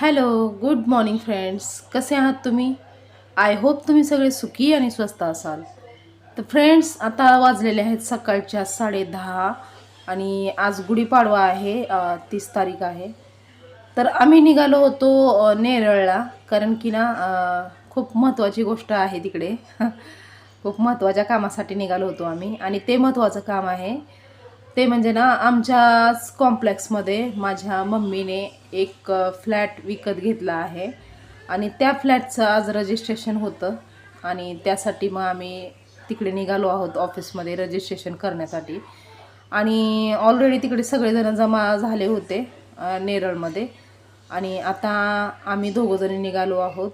Hello good morning friends. कसे आहात तुम्ही? आय होप तुम्ही सगळे सुखी आणि स्वस्त असाल. तर फ्रेंड्स आता वाजलेले आहेत सकाळच्या साडे दहा आणि आज गुढीपाडवा आहे तीस तारीख आहे. तर आम्ही निघालो होतो नेरळला कारण की ना खूप महत्त्वाची गोष्ट आहे तिकडे. खूप महत्त्वाच्या कामासाठी निघालो होतो आम्ही आणि ते महत्त्वाचं काम आहे ते म्हणजे ना आमच्याच कॉम्प्लेक्समध्ये माझ्या मम्मीने एक फ्लॅट विकत घेतला आहे. आणि त्या फ्लॅटचं आज रजिस्ट्रेशन होतं. आणि त्यासाठी मग आम्ही तिकडे निघालो आहोत ऑफिसमध्ये रजिस्ट्रेशन करण्यासाठी. आणि ऑलरेडी तिकडे सगळेजण जमा झाले होते नेरळमध्ये. आणि आता आम्ही दोघंजणी निघालो आहोत.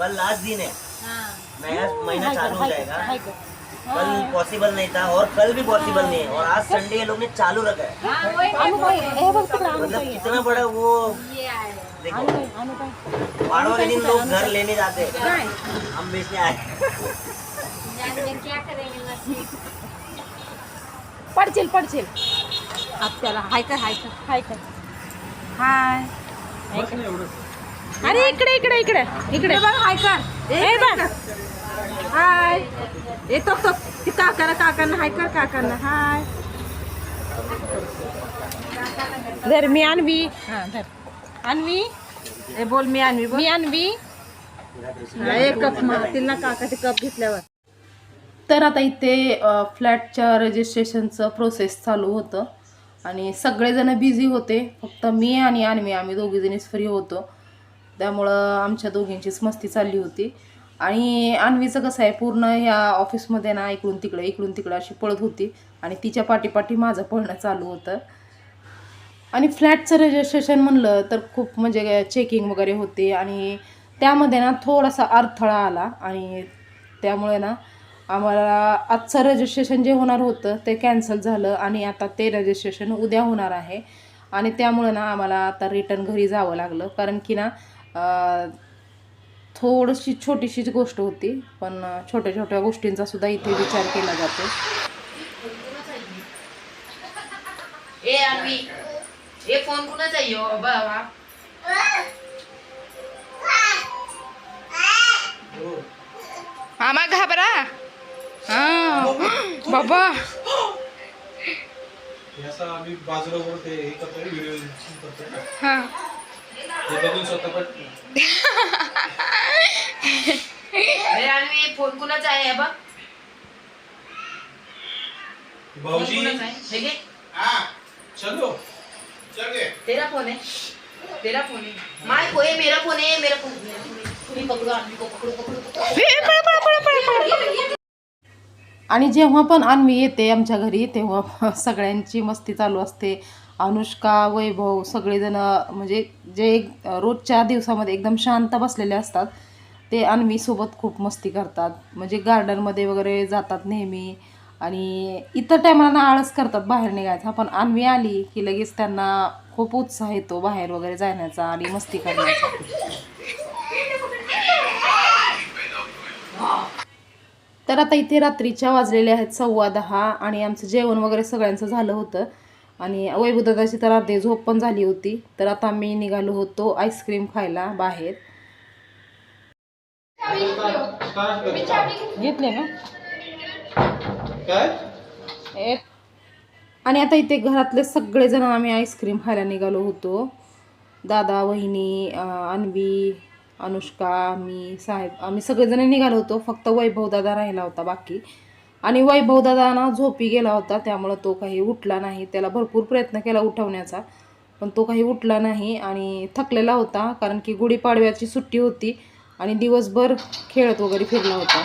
कल लास्ट दिन है। नया महीना चालू हो जाएगा। कल पॉसिबल नहीं था और कल भी पॉसिबल नहीं है। और आज संडे ये लोग ने चालू रखा है। मतलब कितना बड़ा वो देखो। पहाड़ों के दिन लोग घर लेने जाते हैं। हम बेचने आए। पडचिल पडचिल आपल्याला हाय कर हाय कर। हाय कर। हाय। अरे इकडे इकडे इकडे. इकडे. बघ हाय कर. बघ. हाय. येतो तो ती. काकाला काकांना हाय कर काकांना. हाय. धर मी आणवी. हा धर. आणवी? ए बोल मी आणवी बोल. मी आणवी. हा, एक कप तिला काकाचे कप घेतल्यावर. तर आता इथे अ, फ्लॅटच्या रजिस्ट्रेशनचं प्रोसेस चालू होतं. आणि सगळेजण बिझी होते. फक्त मी आणि आणवी आम्ही दोघीजणीच फ्री होतो. त्यामुळं आमच्या दोघींचीच मस्ती चालली होती. आणि अन्वीचं कसं आहे पूर्ण ह्या ऑफिसमध्ये ना इकडून तिकडं इकडून तिकडं अशी पळत होती. आणि तिच्या पाठीपाठी माझं पळणं चालू होतं. आणि फ्लॅटचं रजिस्ट्रेशन म्हणलं तर खूप म्हणजे चेकिंग वगैरे होते. आणि त्यामध्ये ना थोडासा अडथळा आला. आणि त्यामुळे ना आम्हाला आजचं रजिस्ट्रेशन जे होणार होतं ते कॅन्सल झालं. आणि आता ते रजिस्ट्रेशन उद्या होणार आहे. आणि त्यामुळे ना आम्हाला आता रिटर्न घरी जावं लागलं. कारण की ना थोडीशी छोटीशीच गोष्ट होती पण छोट्या छोट्या गोष्टींचा सुद्धा इथे विचार केला जातो. ए फोन? बाबा? आम्हा घाबरा. हा. बाबा. हे आम्ही बाजूला हे बघून स्वतः अरे अन्वी फोन कुणाचा आहे हे बघ? भाऊजी. हे चलो. तेरा फोन है तेरा फोन है माय को है मेरा फोन है मेरा फोन है तुम्ही पकडो अन्वी को पकडो पकडो पकडो. आणि जेव्हा पण अन्वी येते आमच्या घरी तेव्हा सगळ्यांची मस्ती चालू असते. अनुष्का वैभव सगळेजण म्हणजे जे रोजच्या दिवसामध्ये एकदम शांत बसलेले असतात ते अन्वीसोबत खूप मस्ती करतात. म्हणजे गार्डनमध्ये वगैरे जातात नेहमी आणि इतर टायमाला ना आळस करतात बाहेर निघायचा. पण अन्वी आली की लगेच त्यांना खूप उत्साह येतो बाहेर वगैरे जाण्याचा आणि मस्ती करण्याचा. तर आता इथे रात्रीच्या वाजलेल्या आहेत सव्वा दहा आणि आमचं जेवण वगैरे सगळ्यांचं झालं होतं. आणि वैभवदादाची तर अर्धी झोप पण झाली होती तर आता आम्ही निघालो होतो आईस्क्रीम खायला बाहेर. घेतले ना? काय? आणि आता इथे घरातले सगळेजण आम्ही आईस्क्रीम खायला निघालो होतो. दादा वहिनी अन्वी अनुष्का मी साहेब आम्ही सगळेजण निघालो होतो. फक्त वैभव दादा राहिला होता बाकी. आणि वैभव दादा ना झोपी गेला होता त्यामुळं तो काही उठला नाही. त्याला भरपूर प्रयत्न केला उठवण्याचा पण तो काही उठला नाही आणि थकलेला होता कारण की गुढीपाडव्याची सुट्टी होती आणि दिवसभर खेळत वगैरे फिरला होता.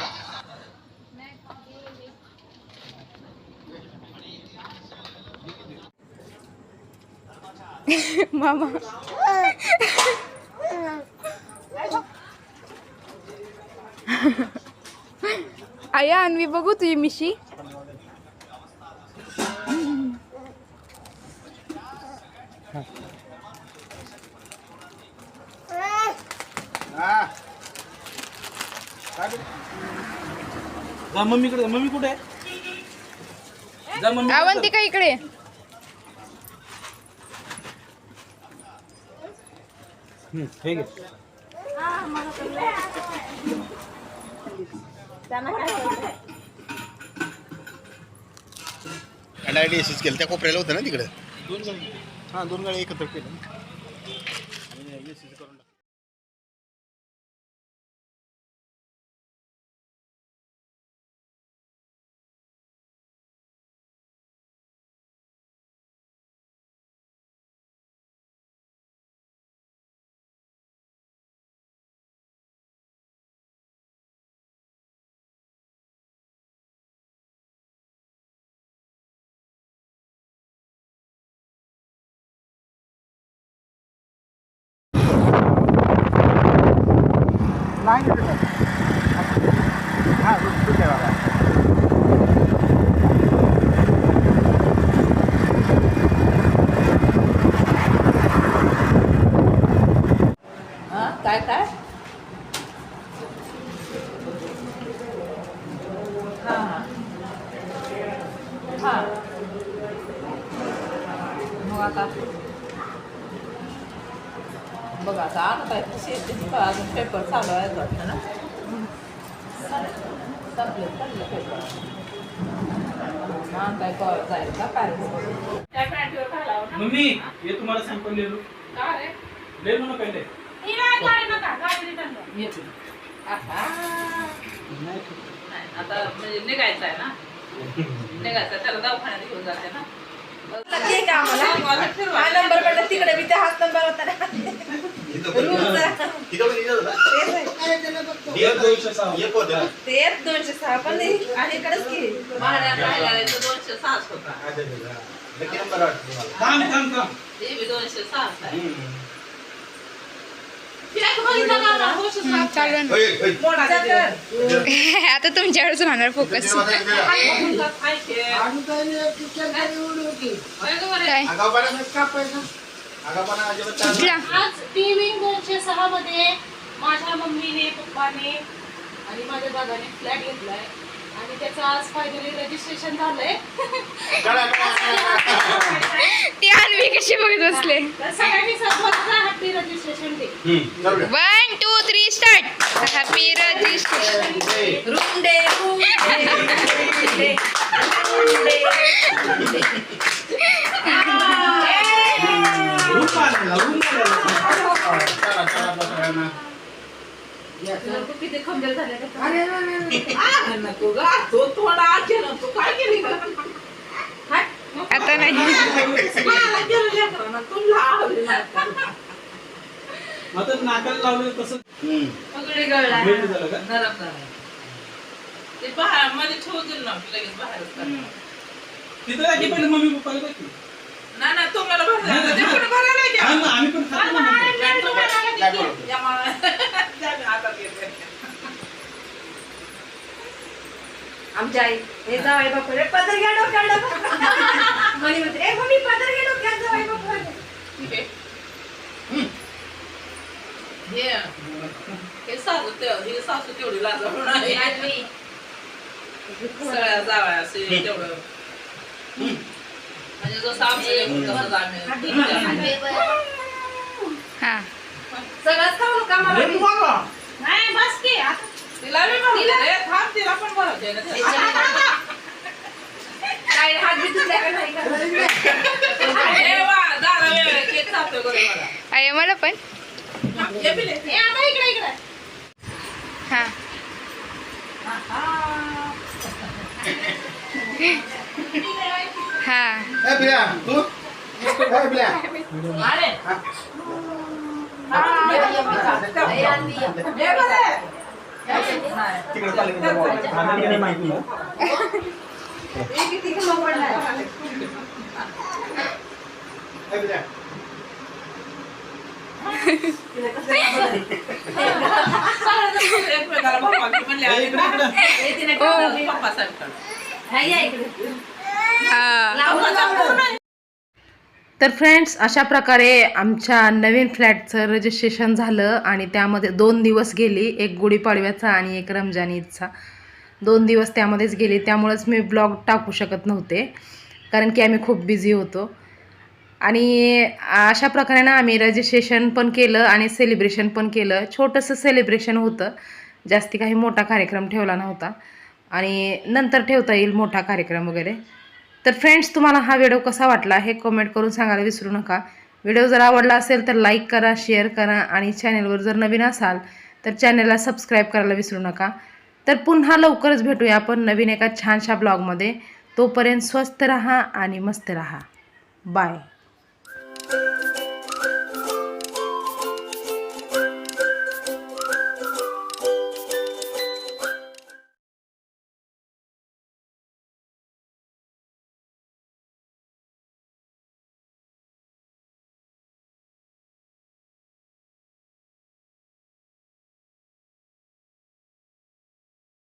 मामा. आया अन्वी बघू तुझी मिशी मम्मीकडे मम्मी कुठे? आहे जा मम्मी अवंतिका इकडे? डायडिसिस केलं. त्या कोपऱ्याला होतं ना तिकडे? दोन गाडी हां दोन गाडी एकत्र केलं. 900 बघ आता आता काय शेतीची का अजून पेपर चालू आहे वाटतं ना? संपले संपले पेपर. हा काय कळ जाईल का? पॅरेंट्स काय पॅन्टीवर घालावं मम्मी ये तुम्हाला सॅम्पल ले लो. का रे? ले लो ना पहिले येते. आहा. नाही, आता म्हणजे निघायचं आहे ना? निघायचं त्याला दवाखान्यात घेऊन जाते ना? आम्हाला. हा नंबर पडला तिकडे बी ते हाच नंबर होता ना. एक दोनशे सहा. ते दोनशे सहा पण नाही. आणि इकडेच की. महाराज राहिला दोनशे सहाच होता. थांब थांब थांब. ते बी दोनशे सहाच आहे फिरायचं बघितलं का आता? तुमच्यावरच राहणार फोकस काय. आज टीव्ही दोनशे सहा मध्ये माझ्या मम्मीने पप्पाने आणि माझ्या दादाने फ्लॅट घेतलाय. आणि त्याचं आज फायनली रजिस्ट्रेशन झालंय. ती कशी बघत बसले? तर सगळ्यांनी सर्वांचा happy registration day one two three start happy registration रुंडे रुंडे रूम किती खंबीर झाले नको ग, तो थोडा केलं तू काय केली ग? आता नाही मला केलं लेकरानं, तुला आवडली नाही. आता नाकाला लावलं तसं पगडी गळला. भेट झालं का नरम झाला. ते बाहेर मध्ये ठेवू दिलं ना लगेच बाहेरच काढलं. तिथं जा की पहिले मम्मी पप्पाला जा की. नाही नाही तुम्हाला भरायला ते हा? ना, आम्ही पण खातो ना मग. या मा- द्या मी हातात घेते. आमच्या आई हे जावाई बापू रे पदर घ्या म्हणी म्हणते ए मम्मी पदर घ्या डोक्यात जावाई बापू आले." ठीक आहे. हे. हे सासू ते- हे सासू तेवढी लाजवून आहे. सगळ्या जावया असे तेवढं. म्हणजे जसं आमचं आम्ही हा सगळंच खाऊ नका मला. नाही बस की आता तिला बी भरते रे. थांब तिला पण भरते ना त्याला. काय हात बी तुझ्याकडे नाही का ए वा, दादा वेळ केक चालतोय बरं मला. पण ये पिले. हे आता इकडे इकडे हा हा तू? अरे. हे काय बिल्या? एकमेकाला पप्पा म्हणले तर फ्रेंड्स अशा प्रकारे आमच्या नवीन फ्लॅटचं रजिस्ट्रेशन झालं आणि त्यामध्ये दोन दिवस गेली एक गुढीपाडव्याचा आणि एक रमजान ईदचा दोन दिवस त्यामध्येच गेले त्यामुळंच मी ब्लॉग टाकू शकत नव्हते कारण की आम्ही खूप बिझी होतो. आणि अशा प्रकारे ना आम्ही रजिस्ट्रेशन पण केलं आणि सेलिब्रेशन पण केलं. छोटंसं सेलिब्रेशन होतं जास्ती काही मोठा कार्यक्रम ठेवला नव्हता. आणि नंतर ठेवता येईल मोठा कार्यक्रम वगैरे. तर फ्रेंड्स तुम्हाला हा व्हिडिओ कसा वाटला हे कमेंट करून सांगायला विसरू नका. व्हिडिओ जर आवडला असेल तर लाईक करा शेअर करा आणि चॅनलवर जर नवीन असाल तर चॅनेलला सबस्क्राईब करायला विसरू नका. तर पुन्हा लवकरच भेटूया आपण नवीन एका छानशा ब्लॉगमध्ये तोपर्यंत स्वस्त रहा आणि मस्त रहा. बाय